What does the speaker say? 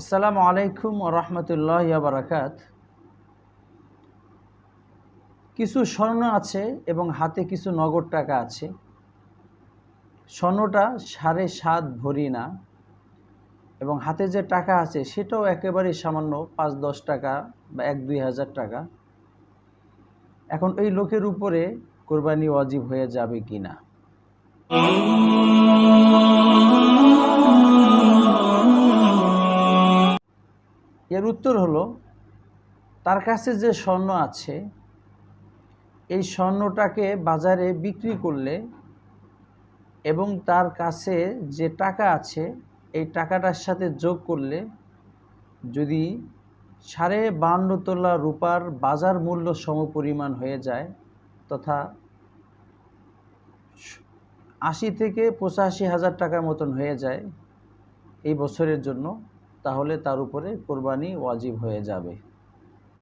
আসসালামু আলাইকুম রহমতুল্লাহ বারাকাত। কিছু স্বর্ণ আছে এবং হাতে কিছু নগদ টাকা আছে। স্বর্ণটা সাড়ে সাত ভরি না এবং হাতে যে টাকা আছে সেটাও একেবারেই সামান্য পাঁচ দশ টাকা বা এক দুই হাজার টাকা। এখন এই লোকের উপরে কোরবানি ওয়াজিব হয়ে যাবে কি না এর উত্তর হলো, তার কাছে যে স্বর্ণ আছে, এই স্বর্ণটাকে বাজারে বিক্রি করলে এবং তার কাছে যে টাকা আছে, এই টাকাটার সাথে যোগ করলে যদি সাড়ে বান্ন তোলা রূপার বাজার মূল্য সমপরিমাণ হয়ে যায় তথা আশি থেকে পঁচাশি হাজার টাকার মতন হয়ে যায় এই বছরের জন্য তাহলে তার উপরে কোরবানি ওয়াজিব হয়ে যাবে।